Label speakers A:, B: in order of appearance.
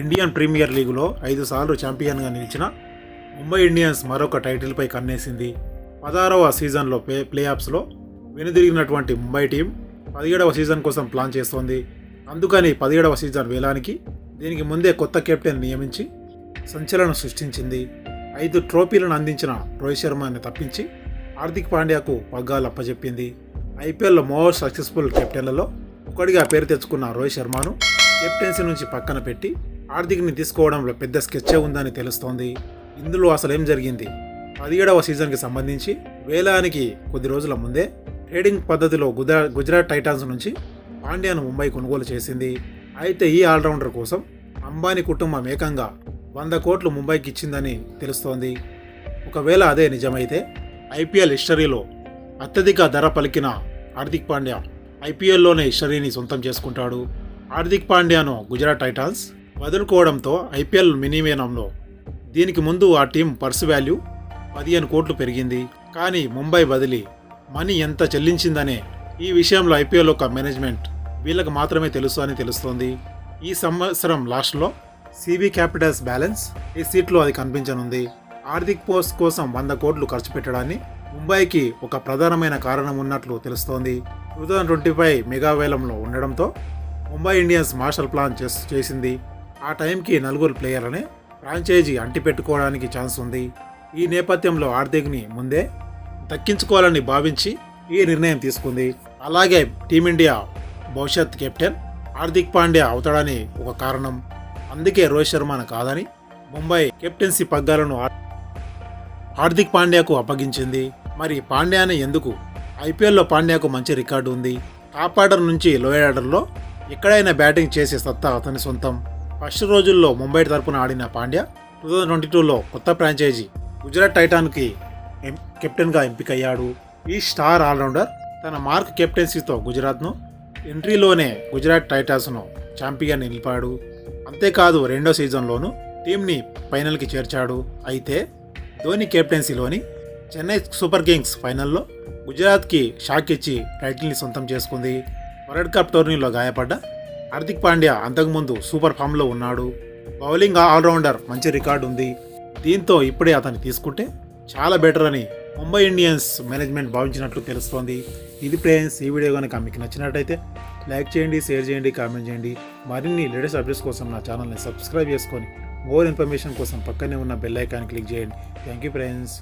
A: Indian premier లీగ్లో ఐదు సార్లు ఛాంపియన్గా నిలిచిన ముంబై ఇండియన్స్ మరొక టైటిల్పై కన్నేసింది. పదహారవ సీజన్లో ప్లే ప్లే ఆఫ్స్లో వెనుదిరిగినటువంటి ముంబై టీం పదిహేడవ సీజన్ కోసం ప్లాన్ చేస్తోంది. అందుకని పదిహేడవ సీజన్ వేలానికి దీనికి ముందే కొత్త కెప్టెన్ నియమించి సంచలనం సృష్టించింది. ఐదు ట్రోఫీలను అందించిన రోహిత్ శర్మని తప్పించి హార్దిక్ పాండ్యాకు పగ్గాలు అప్పజెప్పింది. ఐపీఎల్లో మోస్ట్ సక్సెస్ఫుల్ కెప్టెన్లలో ఒకటిగా పేరు తెచ్చుకున్న రోహిత్ శర్మను కెప్టెన్సీ నుంచి పక్కన పెట్టి హార్దిక్ని తీసుకోవడంలో పెద్ద స్కెచ్చే ఉందని తెలుస్తోంది. ఇందులో అసలు ఏం జరిగింది? పదిహేడవ సీజన్కి సంబంధించి వేలానికి కొద్ది రోజుల ముందే ట్రేడింగ్ పద్ధతిలో గుజరా గుజరాత్ టైటాన్స్ నుంచి పాండ్యాను ముంబై కొనుగోలు చేసింది. అయితే ఈ ఆల్రౌండర్ కోసం అంబానీ కుటుంబం ఏకంగా వంద కోట్లు ముంబైకి ఇచ్చిందని తెలుస్తోంది. ఒకవేళ అదే నిజమైతే ఐపీఎల్ హిస్టరీలో అత్యధిక ధర పలికిన హార్దిక్ పాండ్యా ఐపీఎల్లోనే హిస్టరీని సొంతం చేసుకుంటాడు. హార్దిక్ పాండ్యాను గుజరాత్ టైటాన్స్ వదులుకోవడంతో ఐపీఎల్ మినిమేనంలో. దీనికి ముందు ఆ టీం పర్స్ వాల్యూ పదిహేను కోట్లు పెరిగింది. కానీ ముంబై బదిలీ మనీ ఎంత చెల్లించిందనే ఈ విషయంలో ఐపీఎల్ ఒక మేనేజ్మెంట్ వీళ్ళకి మాత్రమే తెలుసు అని తెలుస్తోంది. ఈ సంవత్సరం లాస్ట్లో సిబి క్యాపిటల్స్ బ్యాలెన్స్ ఈ సీట్లో అది కనిపించనుంది. ఆర్థిక పోస్ట్ కోసం వంద కోట్లు ఖర్చు పెట్టడాన్ని ముంబైకి ఒక ప్రధానమైన కారణం ఉన్నట్లు తెలుస్తోంది. టూ థౌజండ్ ట్వంటీ ఫైవ్ మెగావేలంలో ఉండడంతో ముంబై ఇండియన్స్ మార్షల్ ప్లాన్ చేసింది. ఆ టైంకి నలుగురు ప్లేయర్లని ఫ్రాంచైజీ అంటిపెట్టుకోవడానికి ఛాన్స్ ఉంది. ఈ నేపథ్యంలో ఆర్థిక్ని ముందే దక్కించుకోవాలని భావించి ఈ నిర్ణయం తీసుకుంది. అలాగే టీమిండియా భవిష్యత్ కెప్టెన్ హార్దిక్ పాండ్యా అవుతాడని ఒక కారణం. అందుకే రోహిత్ శర్మను కాదని ముంబై కెప్టెన్సీ పగ్గాలను హార్దిక్ పాండ్యాకు అప్పగించింది. మరి పాండ్యాని ఎందుకు? ఐపీఎల్లో పాండ్యాకు మంచి రికార్డు ఉంది. టాప్ ఆర్డర్ నుంచి లోయర్ ఆర్డర్లో ఎక్కడైనా బ్యాటింగ్ చేసే సత్తా అతని సొంతం. ఫస్ట్ రోజుల్లో ముంబై తరపున ఆడిన పాండ్యా టూ థౌజండ్ ట్వంటీ టూలో కొత్త ఫ్రాంచైజీ గుజరాత్ టైటాన్కి ఎం- కెప్టెన్గా ఎంపికయ్యాడు. ఈ స్టార్ ఆల్రౌండర్ తన మార్క్ కెప్టెన్సీతో గుజరాత్ను ఎంట్రీలోనే గుజరాత్ టైటాన్స్ను ఛాంపియన్ నిలిపాడు. అంతేకాదు రెండో సీజన్లోనూ టీంని ఫైనల్కి చేర్చాడు. అయితే ధోని కెప్టెన్సీలోని చెన్నై సూపర్ కింగ్స్ ఫైనల్లో గుజరాత్కి షాక్ ఇచ్చి టైటిల్ని సొంతం చేసుకుంది. వరల్డ్ కప్ టోర్నీలో గాయపడ్డ హార్దిక్ పాండ్యా అంతకుముందు సూపర్ ఫామ్లో ఉన్నాడు. బౌలింగ్ ఆల్రౌండర్ మంచి రికార్డు ఉంది. దీంతో ఇప్పుడే అతన్ని తీసుకుంటే చాలా బెటర్ అని ముంబై ఇండియన్స్ మేనేజ్మెంట్ భావించినట్లు తెలుస్తోంది. ఇది ఫ్రెండ్స్ ఈ వీడియో కనుక మీకు నచ్చినట్టయితే లైక్ చేయండి షేర్ చేయండి కామెంట్ చేయండి. మరిన్ని లేటెస్ట్ అప్డేట్స్ కోసం నా ఛానల్ని సబ్స్క్రైబ్ చేసుకొని మోర్ ఇన్ఫర్మేషన్ కోసం పక్కనే ఉన్న బెల్ ఐకాన్ క్లిక్ చేయండి. Thank you friends.